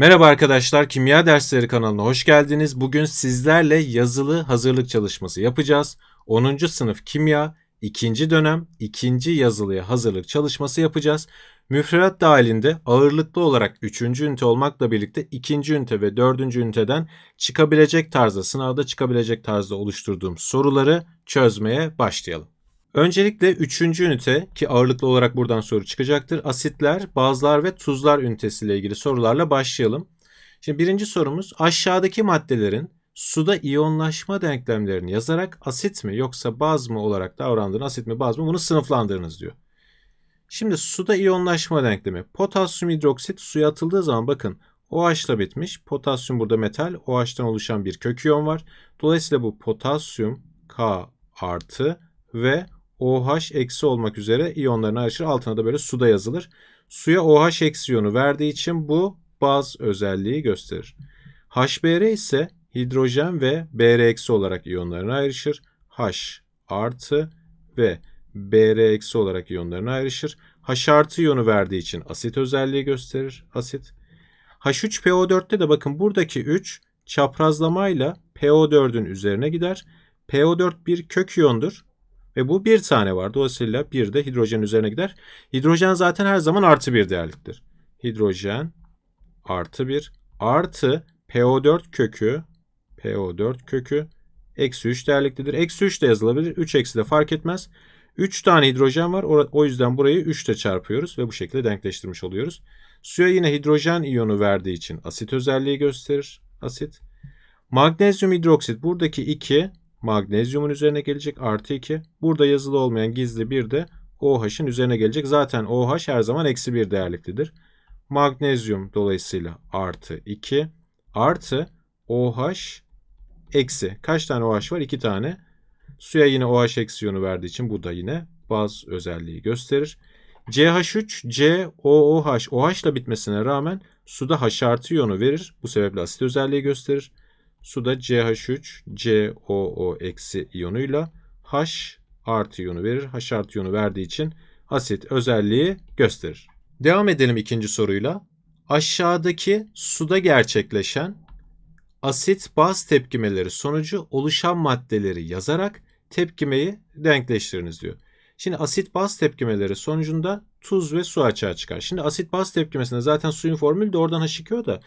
Merhaba arkadaşlar, Kimya Dersleri kanalına hoş geldiniz. Bugün sizlerle yazılı hazırlık çalışması yapacağız. 10. sınıf kimya, 2. dönem 2. yazılıya hazırlık çalışması yapacağız. Müfredat dahilinde ağırlıklı olarak 3. ünite olmakla birlikte 2. ünite ve 4. üniteden çıkabilecek tarzda, sınavda çıkabilecek tarzda oluşturduğum soruları çözmeye başlayalım. Öncelikle 3. ünite ki ağırlıklı olarak buradan soru çıkacaktır. Asitler, bazlar ve tuzlar ünitesiyle ilgili sorularla başlayalım. Şimdi birinci sorumuz aşağıdaki maddelerin suda iyonlaşma denklemlerini yazarak asit mi yoksa baz mı olarak davrandığını, asit mi baz mı bunu sınıflandırınız diyor. Şimdi suda iyonlaşma denklemi. Potasyum hidroksit suya atıldığı zaman bakın OH'la bitmiş. Potasyum burada metal. OH'tan oluşan bir kök iyon var. Dolayısıyla bu potasyum K artı ve OH eksi olmak üzere iyonların ayrışır. Altına da böyle suda yazılır. Suya OH eksi iyonu verdiği için bu baz özelliği gösterir. HBr ise hidrojen ve Br eksi olarak iyonlarına ayrışır. H artı ve Br eksi olarak iyonlarına ayrışır. H artı iyonu verdiği için asit özelliği gösterir. Asit. H3PO4'te de bakın buradaki 3 çaprazlamayla PO4'ün üzerine gider. PO4 bir kök iyondur. Ve bu bir tane var. Dolayısıyla bir de hidrojen üzerine gider. Hidrojen zaten her zaman artı bir değerliktir. Hidrojen artı bir artı PO4 kökü PO4 kökü eksi 3 değerliktedir. Eksi 3 de yazılabilir. 3 eksi de fark etmez. 3 tane hidrojen var. O yüzden burayı 3 ile çarpıyoruz ve bu şekilde denkleştirmiş oluyoruz. Suya yine hidrojen iyonu verdiği için asit özelliği gösterir. Asit. Magnezyum hidroksit buradaki 2 magnezyumun üzerine gelecek artı 2. Burada yazılı olmayan gizli bir de OH'ın üzerine gelecek. Zaten OH her zaman eksi 1 değerliktedir. Magnezyum dolayısıyla artı 2 artı OH eksi. Kaç tane OH var? 2 tane. Suya yine OH eksi iyonu verdiği için bu da yine baz özelliği gösterir. CH3, COOH, OH ile bitmesine rağmen suda H artı iyonu verir. Bu sebeple asit özelliği gösterir. Suda CH3, COO eksi iyonuyla H artı iyonu verir. H artı iyonu verdiği için asit özelliği gösterir. Devam edelim ikinci soruyla. Aşağıdaki suda gerçekleşen asit baz tepkimeleri sonucu oluşan maddeleri yazarak tepkimeyi denkleştiriniz diyor. Şimdi asit baz tepkimeleri sonucunda tuz ve su açığa çıkar. Şimdi asit baz tepkimesinde zaten suyun formülü de oradan H2O da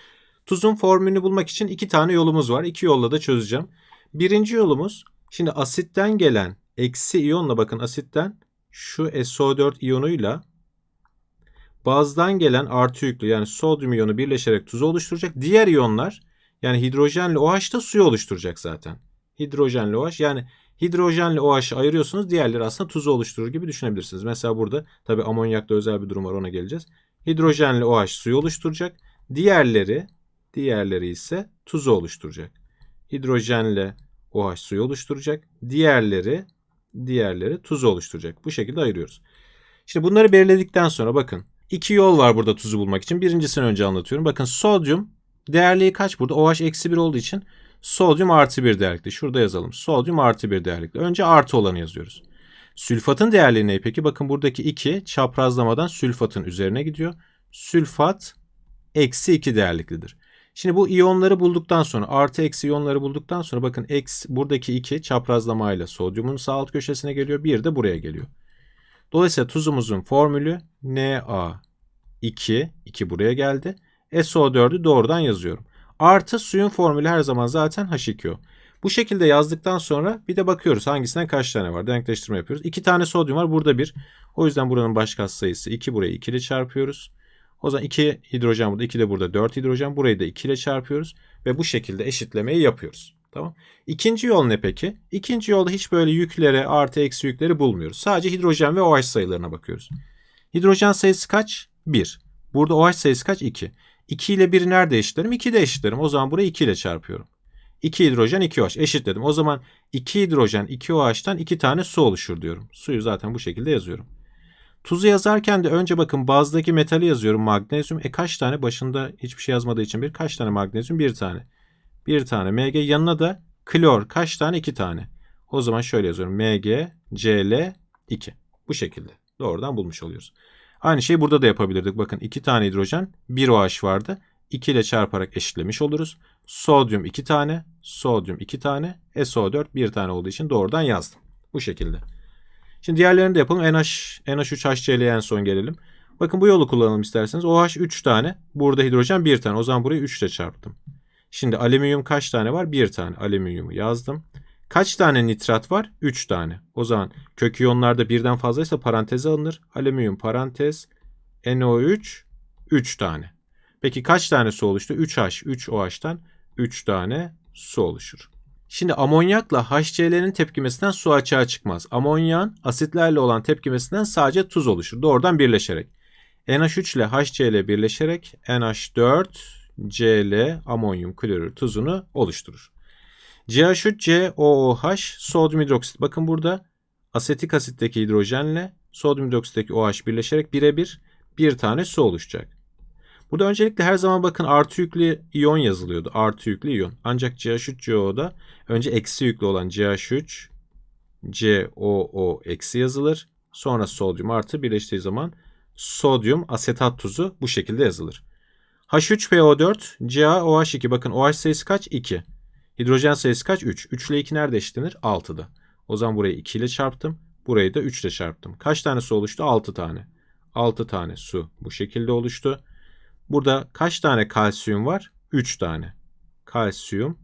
Tuzun formülünü bulmak için iki tane yolumuz var. İki yolla da çözeceğim. Birinci yolumuz şimdi asitten gelen eksi iyonla bakın asitten şu SO4 iyonuyla bazdan gelen artı yüklü yani sodyum iyonu birleşerek tuzu oluşturacak. Diğer iyonlar yani hidrojenle OH da suyu oluşturacak zaten. Hidrojenle OH yani hidrojenle OH'ı ayırıyorsunuz diğerleri aslında tuzu oluşturur gibi düşünebilirsiniz. Mesela burada tabi amonyakta özel bir durum var ona geleceğiz. Hidrojenle OH suyu oluşturacak. Diğerleri Diğerleri ise tuzu oluşturacak. Hidrojenle OH suyu oluşturacak. Diğerleri diğerleri tuzu oluşturacak. Bu şekilde ayırıyoruz. Şimdi bunları belirledikten sonra bakın iki yol var burada tuzu bulmak için. Birincisini önce anlatıyorum. Bakın sodyum değerliği kaç burada? OH eksi 1 olduğu için sodyum artı 1 değerlikte. Şurada yazalım. Sodyum artı 1 değerlikte. Önce artı olanı yazıyoruz. Sülfatın değerliği ne peki? Bakın buradaki 2 çaprazlamadan sülfatın üzerine gidiyor. Sülfat eksi 2 değerliklidir. Şimdi bu iyonları bulduktan sonra artı eksi iyonları bulduktan sonra bakın eksi buradaki 2 çaprazlamayla sodyumun sağ alt köşesine geliyor. Bir de buraya geliyor. Dolayısıyla tuzumuzun formülü Na2 2 buraya geldi. SO4'ü doğrudan yazıyorum. Artı suyun formülü her zaman zaten H2O. Bu şekilde yazdıktan sonra bir de bakıyoruz hangisinden kaç tane var. Denkleştirme yapıyoruz. 2 tane sodyum var. Burada bir. O yüzden buranın baş sayısı 2. Burayı 2 ile çarpıyoruz. O zaman 2 hidrojen burada, 2 de burada 4 hidrojen. Burayı da 2 ile çarpıyoruz ve bu şekilde eşitlemeyi yapıyoruz. Tamam. İkinci yol ne peki? İkinci yolda hiç böyle yüklere, artı eksi yükleri bulmuyoruz. Sadece hidrojen ve OH sayılarına bakıyoruz. Hidrojen sayısı kaç? 1. Burada OH sayısı kaç? 2. 2 ile 1'i nerede eşitlerim? 2 de eşitlerim. O zaman burayı 2 ile çarpıyorum. 2 hidrojen 2 OH eşitledim. O zaman 2 hidrojen 2 OH'tan 2 tane su oluşur diyorum. Suyu zaten bu şekilde yazıyorum. Tuzu yazarken de önce bakın bazdaki metali yazıyorum magnezyum. E kaç tane başında hiçbir şey yazmadığı için bir kaç tane magnezyum? Bir tane. Bir tane Mg yanına da klor kaç tane? iki tane. O zaman şöyle yazıyorum. Mg, Cl, 2. Bu şekilde. Doğrudan bulmuş oluyoruz. Aynı şeyi burada da yapabilirdik. Bakın iki tane hidrojen, bir OH vardı. 2 ile çarparak eşitlemiş oluruz. Sodyum 2 tane, sodyum 2 tane, SO4 1 tane olduğu için doğrudan yazdım. Bu şekilde. Şimdi diğerlerini de yapalım. NH, NH3HCl'ye en son gelelim. Bakın bu yolu kullanalım isterseniz. OH 3 tane. Burada hidrojen 1 tane. O zaman burayı 3 ile çarptım. Şimdi alüminyum kaç tane var? 1 tane. Alüminyumu yazdım. Kaç tane nitrat var? 3 tane. O zaman kök iyonlarda birden fazlaysa paranteze alınır. Alüminyum parantez NO3 3 tane. Peki kaç tane su oluştu? 3H, 3OH'tan 3 tane su oluşur. Şimdi amonyakla HCl'nin tepkimesinden su açığa çıkmaz. Amonyağın asitlerle olan tepkimesinden sadece tuz oluşur. Doğrudan birleşerek. NH3 ile HCl birleşerek NH4 Cl amonyum klorür tuzunu oluşturur. CH3 COOH sodyum hidroksit. Bakın burada asetik asitteki hidrojenle sodyum hidroksitteki OH birleşerek birebir bir tane su oluşacak. Burada öncelikle her zaman bakın artı yüklü iyon yazılıyordu. Artı yüklü iyon. Ancak CH3CO'da önce eksi yüklü olan CH3 COO eksi yazılır. Sonra sodyum artı birleştiği zaman sodyum asetat tuzu bu şekilde yazılır. H3PO4 CaOH2 bakın OH sayısı kaç? 2. Hidrojen sayısı kaç? 3. 3 ile 2 nerede eşitlenir? 6'da. O zaman burayı 2 ile çarptım. Burayı da 3 ile çarptım. Kaç tane su oluştu? 6 tane. 6 tane su bu şekilde oluştu. Burada kaç tane kalsiyum var? 3 tane. Kalsiyum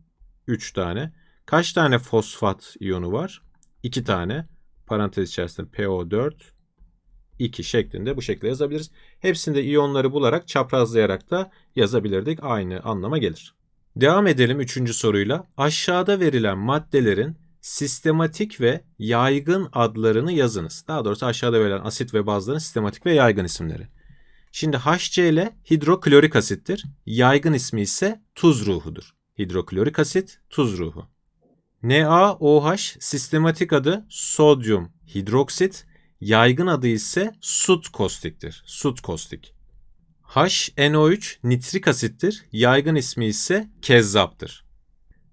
3 tane. Kaç tane fosfat iyonu var? 2 tane. Parantez içerisinde PO4 2 şeklinde bu şekilde yazabiliriz. Hepsinde iyonları bularak çaprazlayarak da yazabilirdik. Aynı anlama gelir. Devam edelim 3. soruyla. Aşağıda verilen maddelerin sistematik ve yaygın adlarını yazınız. Daha doğrusu aşağıda verilen asit ve bazların sistematik ve yaygın isimleri. Şimdi HCl hidroklorik asittir. Yaygın ismi ise tuz ruhudur. Hidroklorik asit tuz ruhu. NaOH sistematik adı sodyum hidroksit, yaygın adı ise sut kostiktir. Sut kostik. HNO3 nitrik asittir, yaygın ismi ise kezzaptır.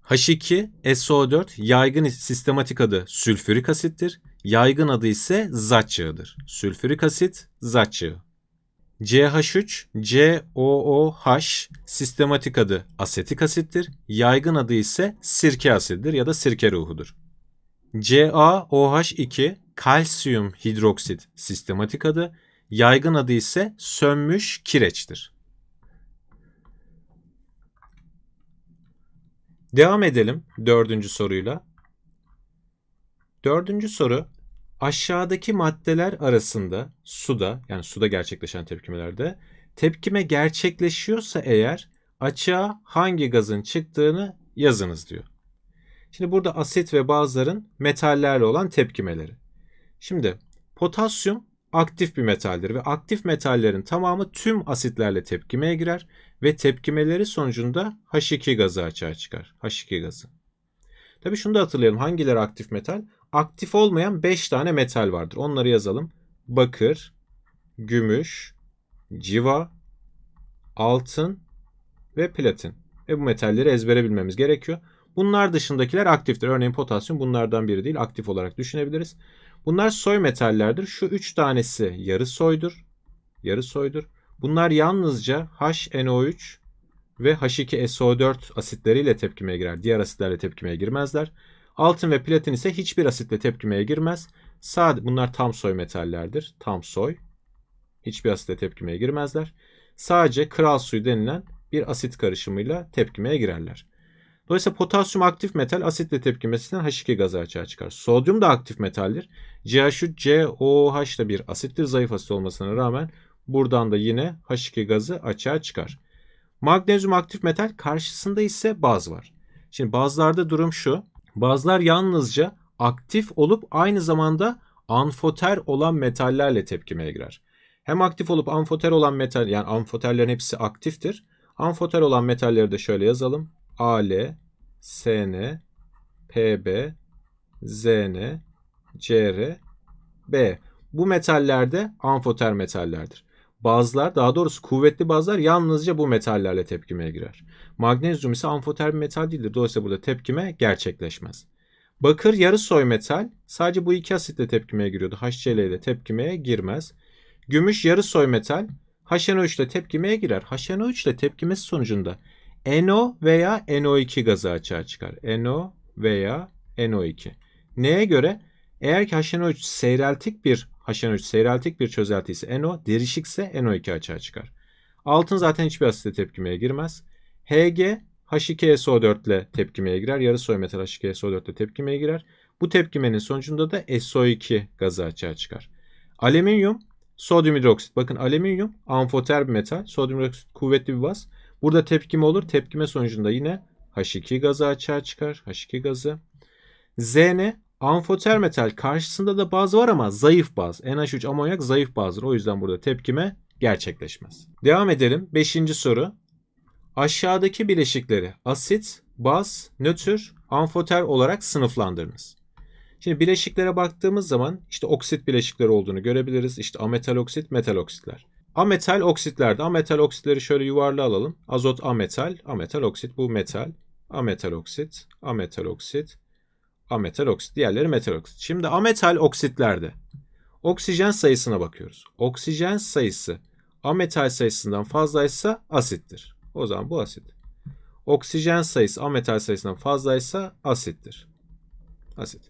H2SO4 yaygın sistematik adı sülfürik asittir, yaygın adı ise zat yağıdır. Sülfürik asit, zat yağı. CH3, COOH sistematik adı asetik asittir. Yaygın adı ise sirke asididir ya da sirke ruhudur. CaOH2 kalsiyum hidroksit sistematik adı. Yaygın adı ise sönmüş kireçtir. Devam edelim dördüncü soruyla. Dördüncü soru aşağıdaki maddeler arasında suda yani suda gerçekleşen tepkimelerde tepkime gerçekleşiyorsa eğer açığa hangi gazın çıktığını yazınız diyor. Şimdi burada asit ve bazıların metallerle olan tepkimeleri. Şimdi potasyum aktif bir metaldir ve aktif metallerin tamamı tüm asitlerle tepkimeye girer ve tepkimeleri sonucunda H2 gazı açığa çıkar. H2 gazı. Tabii şunu da hatırlayalım. Hangileri aktif metal? Aktif olmayan 5 tane metal vardır. Onları yazalım. Bakır, gümüş, civa, altın ve platin. Ve bu metalleri ezbere bilmemiz gerekiyor. Bunlar dışındakiler aktiftir. Örneğin potasyum bunlardan biri değil. Aktif olarak düşünebiliriz. Bunlar soy metallerdir. Şu 3 tanesi yarı soydur. Yarı soydur. Bunlar yalnızca HNO3 ve H2SO4 asitleriyle tepkimeye girer. Diğer asitlerle tepkimeye girmezler. Altın ve platin ise hiçbir asitle tepkimeye girmez. Sadece bunlar tam soy metallerdir. Tam soy. Hiçbir asitle tepkimeye girmezler. Sadece kral suyu denilen bir asit karışımıyla tepkimeye girerler. Dolayısıyla potasyum aktif metal asitle tepkimesinden H2 gazı açığa çıkar. Sodyum da aktif metaldir. CH3 COOH da bir asittir. Zayıf asit olmasına rağmen buradan da yine H2 gazı açığa çıkar. Magnezyum aktif metal karşısında ise baz var. Şimdi bazlarda durum şu. Bazlar yalnızca aktif olup aynı zamanda amfoter olan metallerle tepkimeye girer. Hem aktif olup amfoter olan metal yani amfoterlerin hepsi aktiftir. Amfoter olan metalleri de şöyle yazalım. Al, Sn, Pb, Zn, Cr, B. Bu metallerde amfoter metallerdir. Bazlar daha doğrusu kuvvetli bazlar yalnızca bu metallerle tepkimeye girer. Magnezyum ise amfoter bir metal değildir. Dolayısıyla burada tepkime gerçekleşmez. Bakır yarı soy metal sadece bu iki asitle tepkimeye giriyordu. HCl ile tepkimeye girmez. Gümüş yarı soy metal HNO3 ile tepkimeye girer. HNO3 ile tepkimesi sonucunda NO veya NO2 gazı açığa çıkar. NO veya NO2. Neye göre? Eğer ki HNO3 seyreltik bir HNO3 seyreltik bir çözelti ise NO, derişikse NO2 açığa çıkar. Altın zaten hiçbir asitle tepkimeye girmez. Hg H2SO4 ile tepkimeye girer. Yarı soy metal H2SO4 ile tepkimeye girer. Bu tepkimenin sonucunda da SO2 gazı açığa çıkar. Alüminyum, sodyum hidroksit. Bakın alüminyum amfoter bir metal. Sodyum hidroksit kuvvetli bir baz. Burada tepkime olur. Tepkime sonucunda yine H2 gazı açığa çıkar. H2 gazı. Zn amfoter metal karşısında da baz var ama zayıf baz. NH3 amonyak zayıf bazdır. O yüzden burada tepkime gerçekleşmez. Devam edelim. Beşinci soru. Aşağıdaki bileşikleri asit, baz, nötr, amfoter olarak sınıflandırınız. Şimdi bileşiklere baktığımız zaman işte oksit bileşikleri olduğunu görebiliriz. İşte ametal oksit, metal oksitler. Ametal oksitlerde ametal oksitleri şöyle yuvarlı alalım. Azot ametal, ametal oksit bu metal. Ametal oksit, ametal oksit, ametal oksit. Diğerleri metal oksit. Şimdi ametal oksitlerde oksijen sayısına bakıyoruz. Oksijen sayısı ametal sayısından fazlaysa asittir. O zaman bu asit. Oksijen sayısı ametal sayısından fazlaysa asittir. Asit.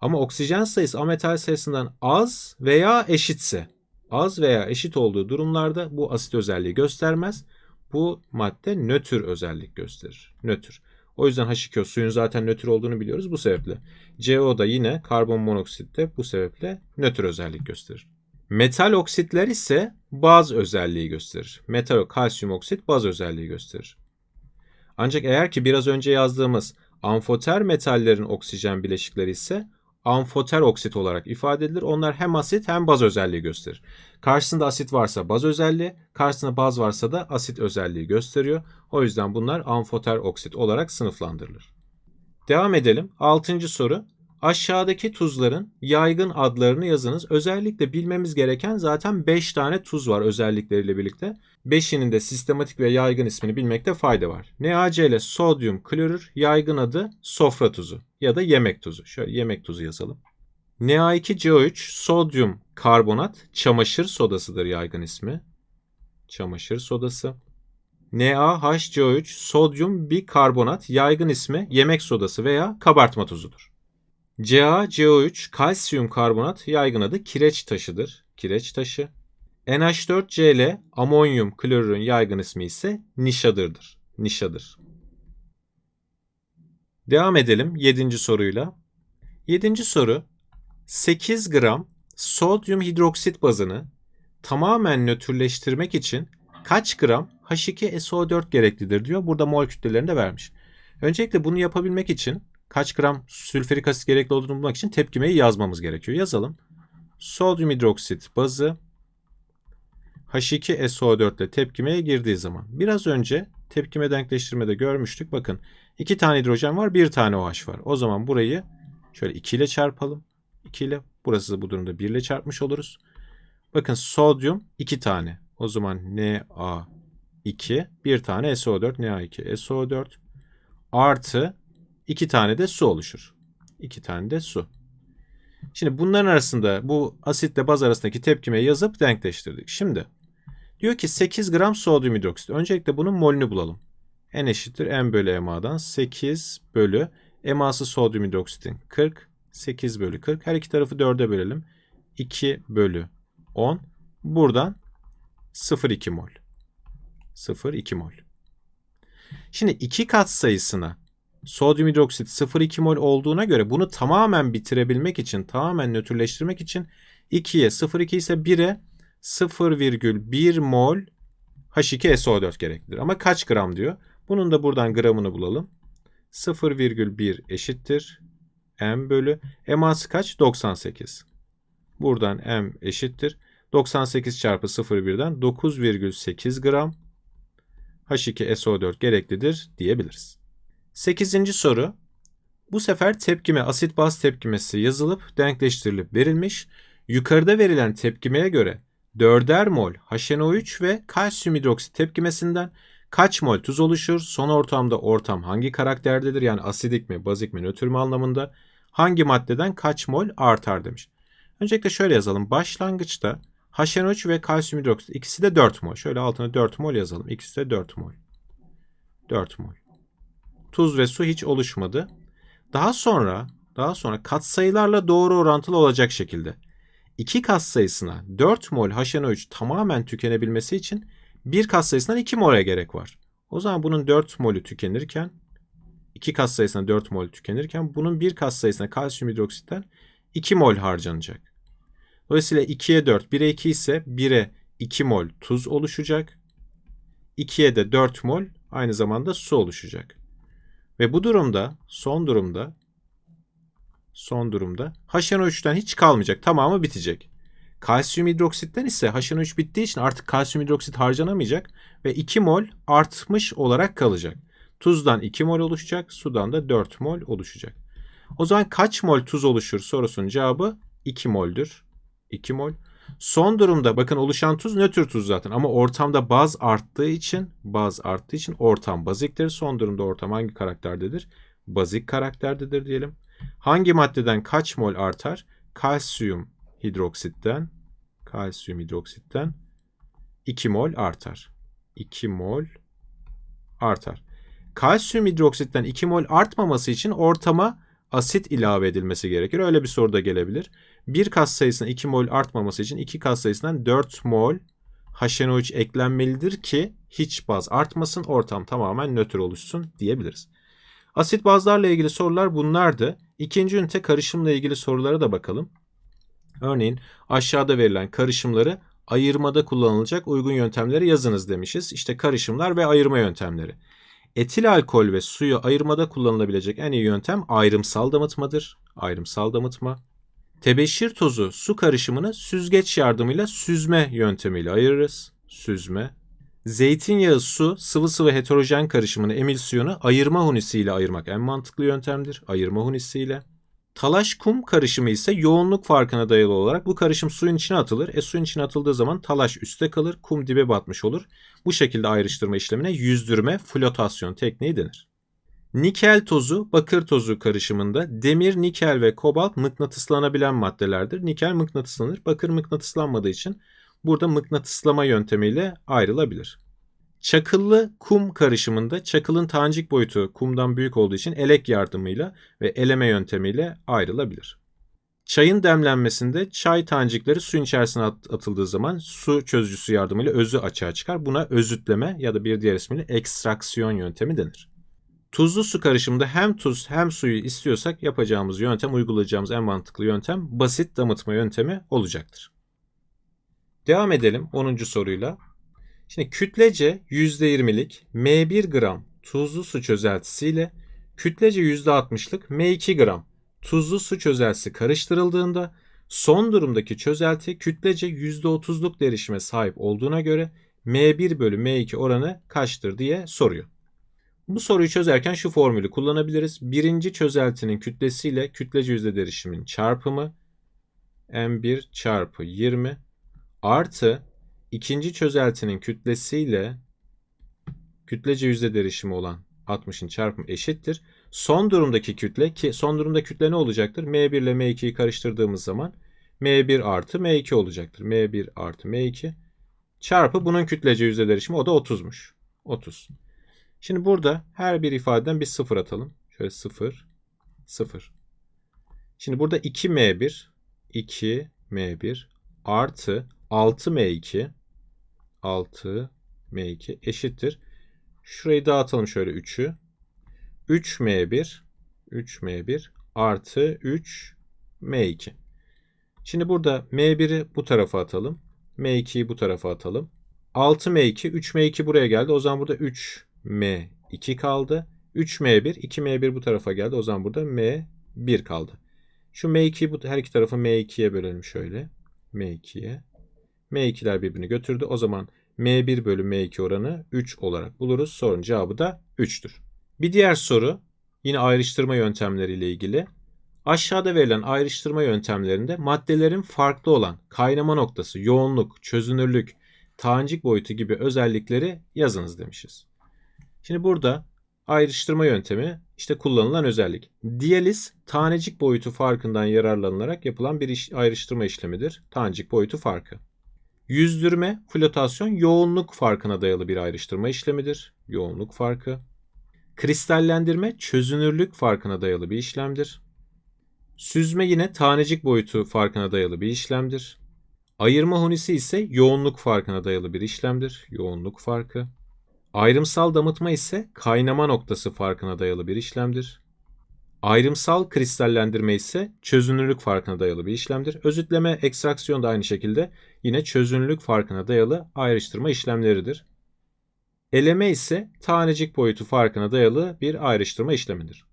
Ama oksijen sayısı ametal sayısından az veya eşitse, az veya eşit olduğu durumlarda bu asit özelliği göstermez. Bu madde nötr özellik gösterir. Nötr. O yüzden H2O suyun zaten nötr olduğunu biliyoruz bu sebeple. CO da yine karbon monoksit de bu sebeple nötr özellik gösterir. Metal oksitler ise baz özelliği gösterir. Metal kalsiyum oksit baz özelliği gösterir. Ancak eğer ki biraz önce yazdığımız amfoter metallerin oksijen bileşikleri ise amfoter oksit olarak ifade edilir. Onlar hem asit hem baz özelliği gösterir. Karşısında asit varsa baz özelliği, karşısında baz varsa da asit özelliği gösteriyor. O yüzden bunlar amfoter oksit olarak sınıflandırılır. Devam edelim. Altıncı soru. Aşağıdaki tuzların yaygın adlarını yazınız. Özellikle bilmemiz gereken zaten 5 tane tuz var özellikleriyle birlikte. 5'inin de sistematik ve yaygın ismini bilmekte fayda var. NaCl sodyum klorür yaygın adı sofra tuzu ya da yemek tuzu. Şöyle yemek tuzu yazalım. Na2CO3 sodyum karbonat çamaşır sodasıdır yaygın ismi. Çamaşır sodası. NaHCO3 sodyum bikarbonat yaygın ismi yemek sodası veya kabartma tuzudur. CaCO3 kalsiyum karbonat yaygın adı kireç taşıdır. Kireç taşı. NH4Cl amonyum klorürün yaygın ismi ise nişadırdır. Nişadır. Devam edelim 7. soruyla. 7. soru 8 gram sodyum hidroksit bazını tamamen nötrleştirmek için kaç gram H2SO4 gereklidir diyor. Burada mol kütlelerini de vermiş. Öncelikle bunu yapabilmek için kaç gram sülfürik asit gerekli olduğunu bulmak için tepkimeyi yazmamız gerekiyor. Yazalım. Sodyum hidroksit bazı H2SO4 ile tepkimeye girdiği zaman biraz önce tepkime denkleştirmede görmüştük. Bakın iki tane hidrojen var bir tane OH var. O zaman burayı şöyle 2 ile çarpalım. 2 ile burası bu durumda 1 ile çarpmış oluruz. Bakın sodyum 2 tane. O zaman Na2 bir tane SO4 Na2 SO4 artı 2 tane de su oluşur. 2 tane de su. Şimdi bunların arasında bu asitle baz arasındaki tepkimeyi yazıp denkleştirdik. Şimdi diyor ki 8 gram sodyum hidroksit. Öncelikle bunun molünü bulalım. N eşittir M bölü MA'dan 8 bölü MA'sı sodyum hidroksitin 40. 8 bölü 40. Her iki tarafı 4'e bölelim. 2 bölü 10. Buradan 0,2 mol. 0,2 mol. Şimdi iki kat sayısına sodyum hidroksit 0,2 mol olduğuna göre bunu tamamen bitirebilmek için, tamamen nötrleştirmek için 2'ye 0,2 ise 1'e 0,1 mol H2SO4 gereklidir. Ama kaç gram diyor? Bunun da buradan gramını bulalım. 0,1 eşittir. M bölü. MA'sı kaç? 98. Buradan M eşittir. 98 çarpı 0,1'den 9,8 gram H2SO4 gereklidir diyebiliriz. 8. soru. Bu sefer tepkime asit baz tepkimesi yazılıp denkleştirilip verilmiş. Yukarıda verilen tepkimeye göre 4'er mol HNO3 ve kalsiyum hidroksit tepkimesinden kaç mol tuz oluşur? Son ortamda ortam hangi karakterdedir? Yani asidik mi, bazik mi, nötr mü anlamında? Hangi maddeden kaç mol artar demiş. Öncelikle şöyle yazalım. Başlangıçta HNO3 ve kalsiyum hidroksit ikisi de 4 mol. Şöyle altına 4 mol yazalım. İkisi de 4 mol. 4 mol. Tuz ve su hiç oluşmadı. Daha sonra daha sonra katsayılarla doğru orantılı olacak şekilde iki katsayısına 4 mol HNO3 tamamen tükenebilmesi için bir katsayısından 2 mol'e gerek var. O zaman bunun 4 molü tükenirken iki katsayısına 4 mol tükenirken bunun bir katsayısına kalsiyum hidroksitten 2 mol harcanacak. Dolayısıyla 2'ye 4, 1'e 2 ise 1'e 2 mol tuz oluşacak. 2'ye de 4 mol aynı zamanda su oluşacak. Ve bu durumda, son durumda son durumda HNO3'ten hiç kalmayacak. Tamamı bitecek. Kalsiyum hidroksitten ise HNO3 bittiği için artık kalsiyum hidroksit harcanamayacak ve 2 mol artmış olarak kalacak. Tuzdan 2 mol oluşacak, sudan da 4 mol oluşacak. O zaman kaç mol tuz oluşur sorusunun cevabı 2 moldür. 2 mol. Son durumda bakın oluşan tuz nötr tuz zaten ama ortamda baz arttığı için baz arttığı için ortam baziktir. Son durumda ortam hangi karakterdedir? Bazik karakterdedir diyelim. Hangi maddeden kaç mol artar? Kalsiyum hidroksitten kalsiyum hidroksitten 2 mol artar. 2 mol artar. Kalsiyum hidroksitten 2 mol artmaması için ortama asit ilave edilmesi gerekir. Öyle bir soru da gelebilir. Bir kas sayısına 2 mol artmaması için 2 kas sayısından 4 mol HNO3 eklenmelidir ki hiç baz artmasın, ortam tamamen nötr oluşsun diyebiliriz. Asit bazlarla ilgili sorular bunlardı. İkinci ünite karışımla ilgili sorulara da bakalım. Örneğin aşağıda verilen karışımları ayırmada kullanılacak uygun yöntemleri yazınız demişiz. İşte karışımlar ve ayırma yöntemleri. Etil alkol ve suyu ayırmada kullanılabilecek en iyi yöntem ayrımsal damıtmadır. Ayrımsal damıtma. Tebeşir tozu su karışımını süzgeç yardımıyla süzme yöntemiyle ayırırız. Süzme. Zeytinyağı, su, sıvı sıvı heterojen karışımını emilsiyonu ayırma hunisiyle ayırmak en mantıklı yöntemdir. Ayırma hunisiyle. Talaş kum karışımı ise yoğunluk farkına dayalı olarak bu karışım suyun içine atılır. E suyun içine atıldığı zaman talaş üste kalır, kum dibe batmış olur. Bu şekilde ayrıştırma işlemine yüzdürme flotasyon tekniği denir. Nikel tozu, bakır tozu karışımında demir, nikel ve kobalt mıknatıslanabilen maddelerdir. Nikel mıknatıslanır, bakır mıknatıslanmadığı için burada mıknatıslama yöntemiyle ayrılabilir. Çakıllı kum karışımında çakılın tanecik boyutu kumdan büyük olduğu için elek yardımıyla ve eleme yöntemiyle ayrılabilir. Çayın demlenmesinde çay tanecikleri suyun içerisine atıldığı zaman su çözücüsü yardımıyla özü açığa çıkar. Buna özütleme ya da bir diğer ismiyle ekstraksiyon yöntemi denir. Tuzlu su karışımında hem tuz hem suyu istiyorsak yapacağımız yöntem, uygulayacağımız en mantıklı yöntem basit damıtma yöntemi olacaktır. Devam edelim 10. soruyla. Şimdi kütlece %20'lik M1 gram tuzlu su çözeltisiyle kütlece %60'lık M2 gram tuzlu su çözeltisi karıştırıldığında son durumdaki çözelti kütlece %30'luk derişime sahip olduğuna göre M1 bölü M2 oranı kaçtır diye soruyor. Bu soruyu çözerken şu formülü kullanabiliriz. Birinci çözeltinin kütlesiyle kütlece yüzde derişimin çarpımı M1 çarpı 20 artı ikinci çözeltinin kütlesiyle kütlece yüzde derişimi olan 60'ın çarpımı eşittir. Son durumdaki kütle ki son durumda kütle ne olacaktır? M1 ile M2'yi karıştırdığımız zaman M1 artı M2 olacaktır. M1 artı M2 çarpı bunun kütlece yüzde derişimi o da 30'muş. 30. Şimdi burada her bir ifadeden bir sıfır atalım. Şöyle 0, 0. Şimdi burada 2M1, 2M1 artı 6M2 6M2 eşittir. Şurayı dağıtalım şöyle 3'ü. 3M1 3M1 artı 3M2. Şimdi burada M1'i bu tarafa atalım. M2'yi bu tarafa atalım. 6M2, 3M2 buraya geldi. O zaman burada 3M2 kaldı. 3M1, 2M1 bu tarafa geldi. O zaman burada M1 kaldı. Şu M2'yi bu her iki tarafı M2'ye bölelim şöyle. M2'ye. M2'ler birbirini götürdü. O zaman M1 bölü M2 oranı 3 olarak buluruz. Sorunun cevabı da 3'tür. Bir diğer soru yine ayrıştırma yöntemleriyle ilgili. Aşağıda verilen ayrıştırma yöntemlerinde maddelerin farklı olan kaynama noktası, yoğunluk, çözünürlük, tanecik boyutu gibi özellikleri yazınız demişiz. Şimdi burada ayrıştırma yöntemi işte kullanılan özellik. Diyaliz tanecik boyutu farkından yararlanılarak yapılan bir iş, ayrıştırma işlemidir. Tanecik boyutu farkı. Yüzdürme, flotasyon yoğunluk farkına dayalı bir ayrıştırma işlemidir. Yoğunluk farkı. Kristallendirme çözünürlük farkına dayalı bir işlemdir. Süzme yine tanecik boyutu farkına dayalı bir işlemdir. Ayırma hunisi ise yoğunluk farkına dayalı bir işlemdir. Yoğunluk farkı. Ayrımsal damıtma ise kaynama noktası farkına dayalı bir işlemdir. Ayrımsal kristallendirme ise çözünürlük farkına dayalı bir işlemdir. Özütleme, ekstraksiyon da aynı şekilde yine çözünürlük farkına dayalı ayrıştırma işlemleridir. Eleme ise tanecik boyutu farkına dayalı bir ayrıştırma işlemidir.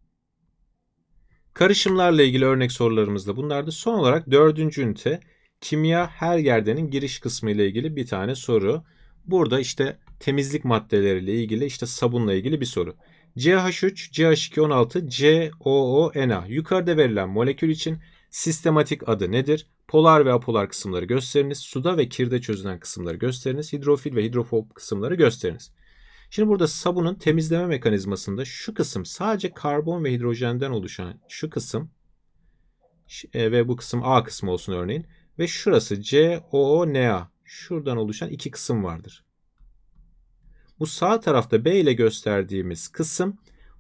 Karışımlarla ilgili örnek sorularımız da bunlardı. Son olarak dördüncü ünite kimya her yerdenin giriş kısmı ile ilgili bir tane soru. Burada işte temizlik maddeleriyle ilgili işte sabunla ilgili bir soru. CH3, CH216, COONA yukarıda verilen molekül için sistematik adı nedir? Polar ve apolar kısımları gösteriniz. Suda ve kirde çözünen kısımları gösteriniz. Hidrofil ve hidrofob kısımları gösteriniz. Şimdi burada sabunun temizleme mekanizmasında şu kısım sadece karbon ve hidrojenden oluşan şu kısım e, ve bu kısım A kısmı olsun örneğin ve şurası COONA şuradan oluşan iki kısım vardır. Bu sağ tarafta B ile gösterdiğimiz kısım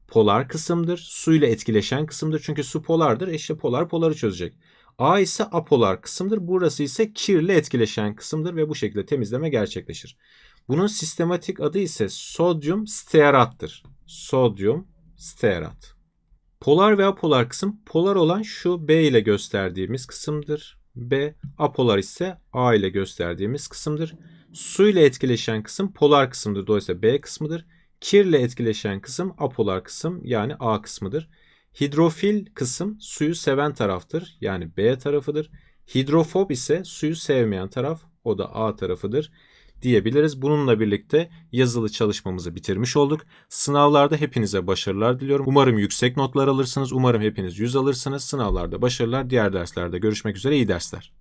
polar kısımdır. Su ile etkileşen kısımdır. Çünkü su polardır. E polar poları çözecek. A ise apolar kısımdır. Burası ise kirle etkileşen kısımdır ve bu şekilde temizleme gerçekleşir. Bunun sistematik adı ise sodyum stearattır. Sodyum stearat. Polar ve apolar kısım polar olan şu B ile gösterdiğimiz kısımdır. B, apolar ise A ile gösterdiğimiz kısımdır. Su ile etkileşen kısım polar kısımdır. Dolayısıyla B kısmıdır. Kirle etkileşen kısım apolar kısım yani A kısmıdır. Hidrofil kısım suyu seven taraftır yani B tarafıdır. Hidrofob ise suyu sevmeyen taraf o da A tarafıdır diyebiliriz. Bununla birlikte yazılı çalışmamızı bitirmiş olduk. Sınavlarda hepinize başarılar diliyorum. Umarım yüksek notlar alırsınız. Umarım hepiniz 100 alırsınız. Sınavlarda başarılar. Diğer derslerde görüşmek üzere. İyi dersler.